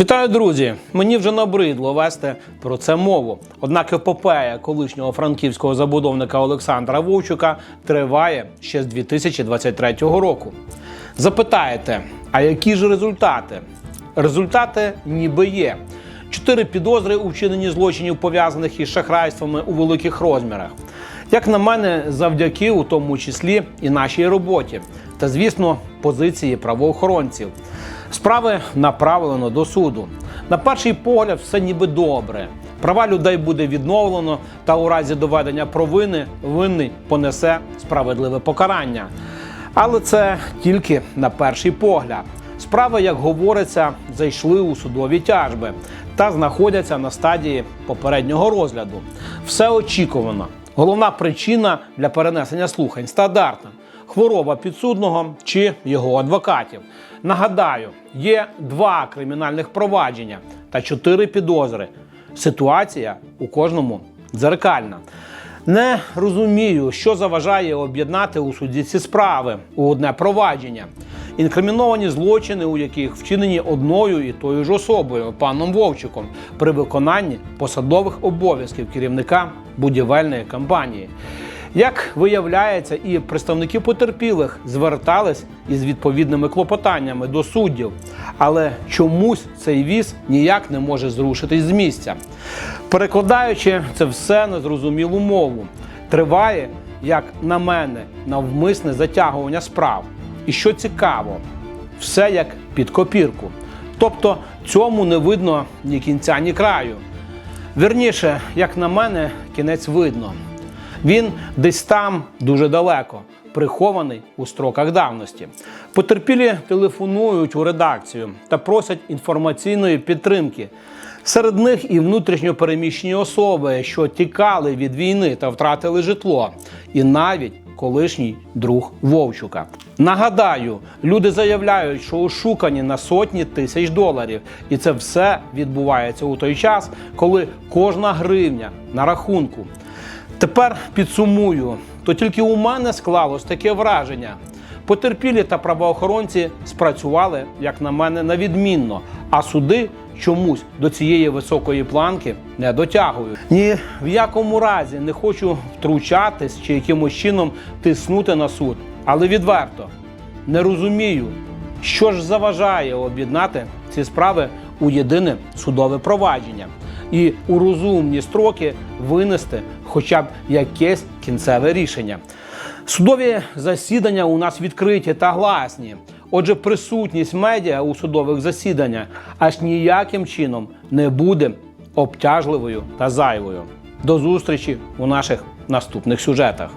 Вітаю, друзі! Мені вже набридло вести про це мову. Однак епопея колишнього франківського забудовника Олександра Вовчука триває ще з 2023 року. Запитаєте, а які ж результати? Результати ніби є. Чотири підозри у вчиненні злочинів, пов'язаних із шахрайствами у великих розмірах. Як на мене, завдяки у тому числі і нашій роботі, та звісно, позиції правоохоронців. Справи направлено до суду. На перший погляд, все ніби добре. Права людей буде відновлено, та у разі доведення провини винний понесе справедливе покарання. Але це тільки на перший погляд. Справи, як говориться, зайшли у судові тяжби та знаходяться на стадії попереднього розгляду. Все очікувано. Головна причина для перенесення слухань стандартна хвороба підсудного чи його адвокатів. Нагадаю, є два кримінальних провадження та чотири підозри. Ситуація у кожному дзеркальна. Не розумію, що заважає об'єднати у суді ці справи у одне провадження. Інкриміновані злочини, у яких вчинені одною і тою ж особою, паном Вовчиком, при виконанні посадових обов'язків керівника будівельної компанії. Як виявляється, і представники потерпілих звертались із відповідними клопотаннями до суддів, але чомусь цей віз ніяк не може зрушитись з місця. Перекладаючи це все на зрозумілу мову, триває, як на мене, навмисне затягування справ. І що цікаво, все як під копірку. Тобто цьому не видно ні кінця, ні краю. Вірніше, як на мене, кінець видно. Він десь там дуже далеко, прихований у строках давності. Потерпілі телефонують у редакцію та просять інформаційної підтримки. Серед них і внутрішньо переміщені особи, що тікали від війни та втратили житло, і навіть колишній друг Вовчука. Нагадаю, люди заявляють, що ошукані на сотні тисяч доларів, і це все відбувається у той час, коли кожна гривня на рахунку. Тепер підсумую, то тільки у мене склалось таке враження. Потерпілі та правоохоронці спрацювали, як на мене, на відмінно, а суди чомусь до цієї високої планки не дотягують. Ні в якому разі не хочу втручатись чи якимось чином тиснути на суд, але відверто не розумію, що ж заважає об'єднати ці справи у єдине судове провадження і у розумні строки винести хоча б якесь кінцеве рішення. Судові засідання у нас відкриті та гласні. Отже, присутність медіа у судових засіданнях аж ніяким чином не буде обтяжливою та зайвою. До зустрічі у наших наступних сюжетах.